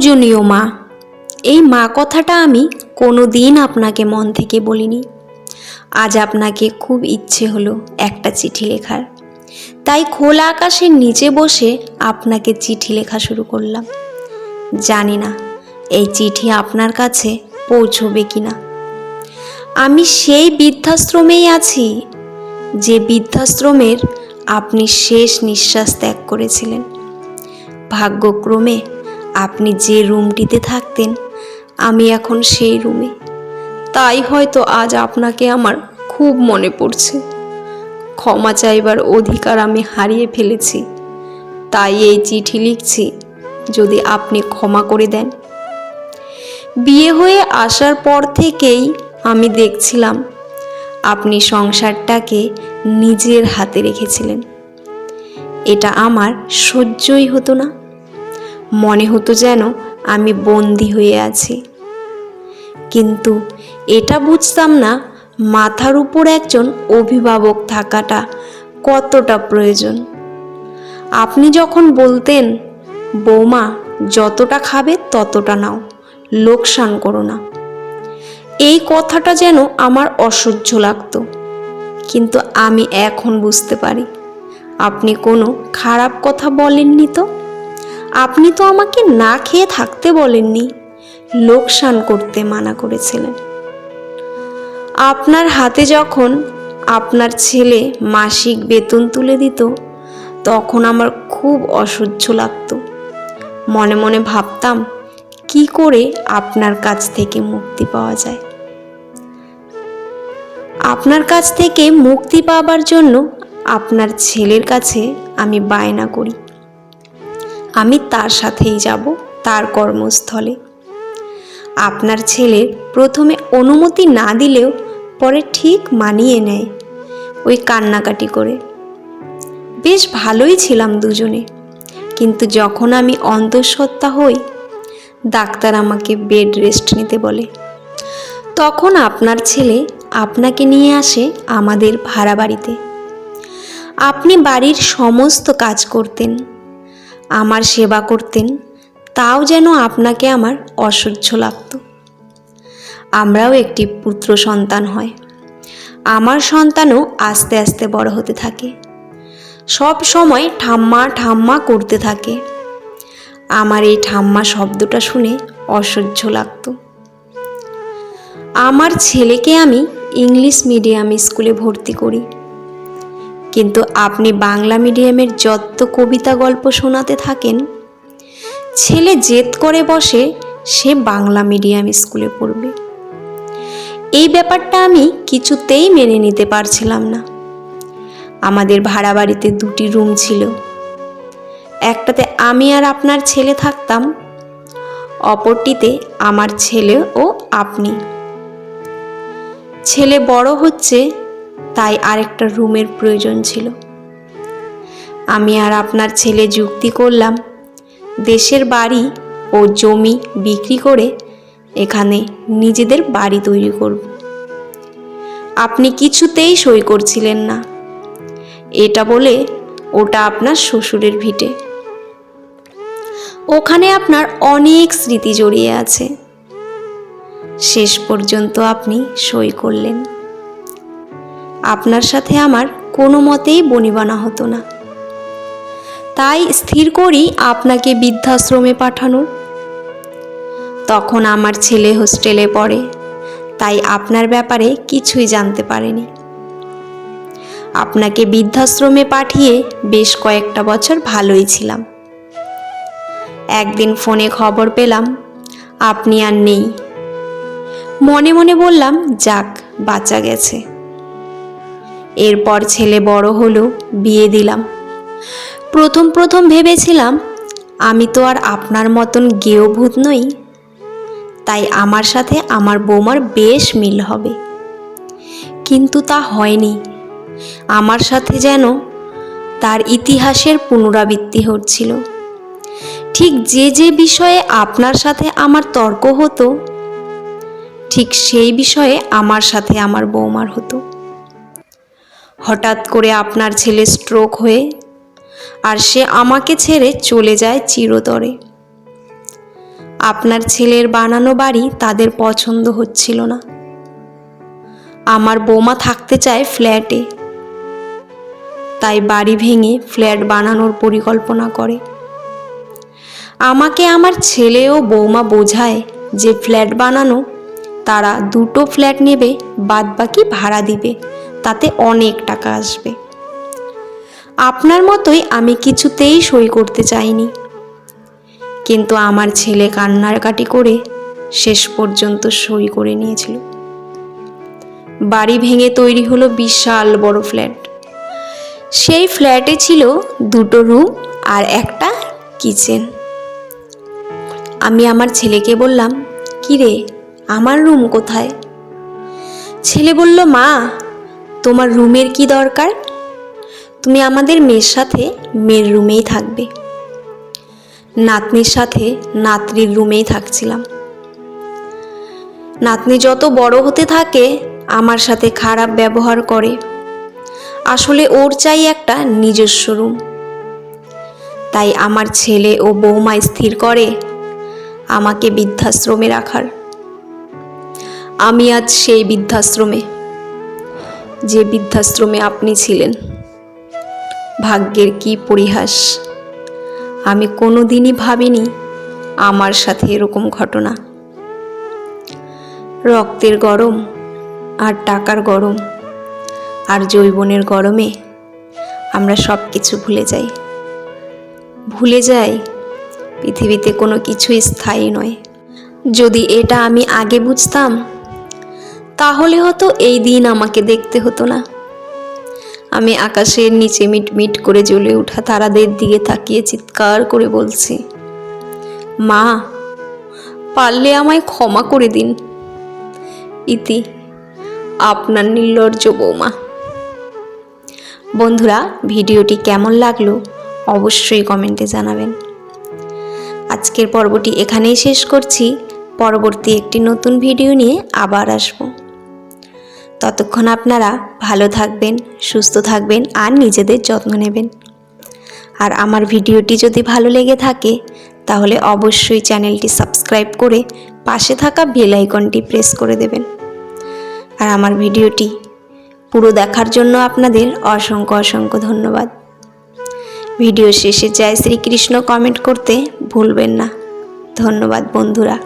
পূজনীয় মা, এই মা কথাটা আমি কোনো দিন আপনাকে মন থেকে বলিনি। আজ আপনাকে খুব ইচ্ছে হলো একটা চিঠি লেখার। তাই খোলা আকাশের নিচে বসে আপনাকে চিঠি লেখা শুরু করলাম। জানি না, এই চিঠি আপনার কাছে পৌঁছবে কি না। আমি সেই বৃদ্ধাশ্রমেই আছি, যে বৃদ্ধাশ্রমের আপনি শেষ নিঃশ্বাস ত্যাগ করেছিলেন। ভাগ্যক্রমে আপনি যে রুমটিতে থাকতেন, আমি এখন সেই রুমে। তাই হয়তো আজ আপনাকে আমার খুব মনে পড়ছে। ক্ষমা চাইবার অধিকার আমি হারিয়ে ফেলেছি। তাই এই চিঠি লিখছি, যদি আপনি ক্ষমা করে দেন। বিয়ে হয়ে আসার পর থেকেই আমি দেখছিলাম, আপনি সংসারটাকে নিজের হাতে রেখেছিলেন। এটা আমার সহ্যই হতো না। মনে হতো যেন আমি বন্দি হয়ে আছি। কিন্তু এটা বুঝতাম না মাথার উপর একজন অভিভাবক থাকাটা কতটা প্রয়োজন। আপনি যখন বলতেন, বৌমা, যতটা খাবে ততটা নাও, লোকসান করো না। এই কথাটা যেন আমার অসহ্য লাগতো। কিন্তু আমি এখন বুঝতে পারি, আপনি কোনো খারাপ কথা বলেননি তো? আপনি তো আমাকে না খেয়ে থাকতে বলেননি। লোকসান করতে মানা করেছিলেন। আপনার হাতে যখন আপনার ছেলে মাসিক বেতন তুলে দিত, তখন আমার খুব অসহ্য লাগতো। মনে মনে ভাবতাম, কি করে আপনার কাছ থেকে মুক্তি পাওয়া যায়? আপনার কাছ থেকে মুক্তি পাবার জন্য আপনার ছেলের কাছে আমি বায়না করি। আমি তার সাথেই যাব, তার কর্মস্থলে। আপনার ছেলের প্রথমে অনুমতি না দিলেও পরে ঠিক মানিয়ে নেয় ওই কান্নাকাটি করে। বেশ ভালোই ছিলাম দুজনে, কিন্তু যখন আমি অন্তঃসত্ত্বা হই, ডাক্তার আমাকে বেড রেস্ট নিতে বলে। তখন আপনার ছেলে আপনাকে নিয়ে আসে আমাদের ভাড়া বাড়িতে। আপনি বাড়ির সমস্ত কাজ করতেন। আমার সেবা করতেন, তাও যেন আপনাকে আমার অসহ্য লাগতো। আমরাও একটি পুত্র সন্তান হয়। আমার সন্তানও আস্তে আস্তে বড় হতে থাকে। সব সময় ঠাম্মা ঠাম্মা করতে থাকে। আমার এই ঠাম্মা শব্দটা শুনে অসহ্য লাগতো। আমার ছেলেকে আমি ইংলিশ মিডিয়াম স্কুলে ভর্তি করি। কিন্তু আপনি বাংলা মিডিয়ামের যত কবিতা গল্প শোনাতে থাকেন, ছেলে জেদ করে বসে সে বাংলা মিডিয়াম স্কুলে পড়বে। এই ব্যাপারটা আমি কিছুতেই মেনে নিতে পারছিলাম না। আমাদের ভাড়া বাড়িতে দুটি রুম ছিল। একটাতে আমি আর আপনার ছেলে থাকতাম, অপরটিতে আমার ছেলে ও আপনি। ছেলে বড় হচ্ছে তাই আরেকটা রুমের প্রয়োজন ছিল। আমি আর আপনার ছেলে যুক্তি করলাম, দেশের বাড়ি ও জমি বিক্রি করে এখানে নিজেদের বাড়ি তৈরি করব। আপনি কিছুতেই সই করছিলেন না। এটা বলে ওটা আপনার শ্বশুরের ভিটে। ওখানে আপনার অনেক স্মৃতি জড়িয়ে আছে। শেষ পর্যন্ত আপনি সই করলেন। আপনার সাথে আমার কোনো মতেই বনিবানা হতো না। তাই স্থির করি আপনাকে বৃদ্ধাশ্রমে পাঠানোর। তখন আমার ছেলে হোস্টেলে পড়ে, তাই আপনার ব্যাপারে কিছুই জানতে পারেনি। আপনাকে বৃদ্ধাশ্রমে পাঠিয়ে বেশ কয়েকটা বছর ভালোই ছিলাম। একদিন ফোনে খবর পেলাম, আপনি আর নেই। মনে মনে বললাম, যাক, বাঁচা গেছে। এরপর ছেলে বড় হলো, বিয়ে দিলাম। প্রথম প্রথম ভেবেছিলাম, আমি তো আর আপনার মতন গেও ভূত নই। তাই আমার সাথে আমার বৌমার বেশ মিল হবে। কিন্তু তা হয়নি। আমার সাথে যেন তার ইতিহাসের পুনরাবৃত্তি হচ্ছিল। ঠিক যে যে বিষয়ে আপনার সাথে আমার তর্ক হতো, ঠিক সেই বিষয়ে আমার সাথে আমার বৌমার হতো। হঠাৎ করে আপনার ছেলে স্ট্রোক হয়ে আর সে আমাকে ছেড়ে চলে যায় চিরতরে। আপনার ছেলের বানানো বাড়ি তাদের পছন্দ হচ্ছিল না। আমার বৌমা থাকতে চায় ফ্ল্যাটে, তাই বাড়ি ভেঙে ফ্ল্যাট বানানোর পরিকল্পনা করে। আমাকে আমার ছেলে ও বৌমা বোঝায় যে ফ্ল্যাট বানানো, তারা দুটো ফ্ল্যাট নেবে বাদ বাকি ভাড়া দিবে। তাতে অনেক টাকা আসবে। আপনার মতোই আমি কিছুতেই সই করতে চাইনি। কিন্তু আমার ছেলে কান্নাকাটি করে শেষ পর্যন্ত সই করে নিয়েছিল। বাড়ি ভেঙে তৈরি হলো বিশাল বড় ফ্ল্যাট। সেই ফ্ল্যাটে ছিল দুটো রুম আর একটা কিচেন। আমি আমার ছেলেকে বললাম কি রে আমার রুম কোথায়? ছেলে বলল, মা তোমার রুমের কি দরকার? তুমি আমাদের মেয়ের সাথে মেয়ের রুমেই থাকবে। নাতনির সাথে নাতনির রুমেই থাকছিলাম। নাতনি যত বড় হতে থাকে, আমার সাথে খারাপ ব্যবহার করে। আসলে ওর চাই একটা নিজস্ব রুম। তাই আমার ছেলে ও বৌমা স্থির করে আমাকে বৃদ্ধাশ্রমে রাখার। আমি আজ সেই বৃদ্ধাশ্রমে। যে বৃদ্ধাশ্রমে আপনি ছিলেন। ভাগ্যের কি পরিহাস? আমি কোনো দিনই ভাবিনি আমার সাথে এরকম ঘটনা। রক্তের গরম আর টাকার গরম আর জৈবনের গরমে আমরা সব কিছু ভুলে যাই। ভুলে যাই পৃথিবীতে কোনো কিছুই স্থায়ী নয়। যদি এটা আমি আগে বুঝতাম তাহলে হয়তো এই দিন আমাকে দেখতে হতো না। আমি আকাশের নিচে মিট মিট করে জ্বলে ওঠা তারাদের দিকে তাকিয়ে চিৎকার করে বলছি, মা, পারলে আমায় ক্ষমা করে দিন। ইতি, আপনার নির্লজ্জ বৌমা। বন্ধুরা, ভিডিওটি কেমন লাগল অবশ্যই কমেন্টে জানাবেন। আজকের পর্বটি এখানেই শেষ করছি। পরবর্তী একটি নতুন ভিডিও নিয়ে আবার আসব। ততক্ষণ আপনারা ভালো থাকবেন, সুস্থ থাকবেন আর নিজেদের যত্ন নেবেন। আর আমার ভিডিওটি যদি ভালো লেগে থাকে, তাহলে অবশ্যই চ্যানেলটি সাবস্ক্রাইব করে পাশে থাকা বেল আইকনটি প্রেস করে দেবেন। আর আমার ভিডিওটি পুরো দেখার জন্য আপনাদের অসংখ্য অসংখ্য ধন্যবাদ। ভিডিও শেষে জয় শ্রীকৃষ্ণ কমেন্ট করতে ভুলবেন না। ধন্যবাদ বন্ধুরা।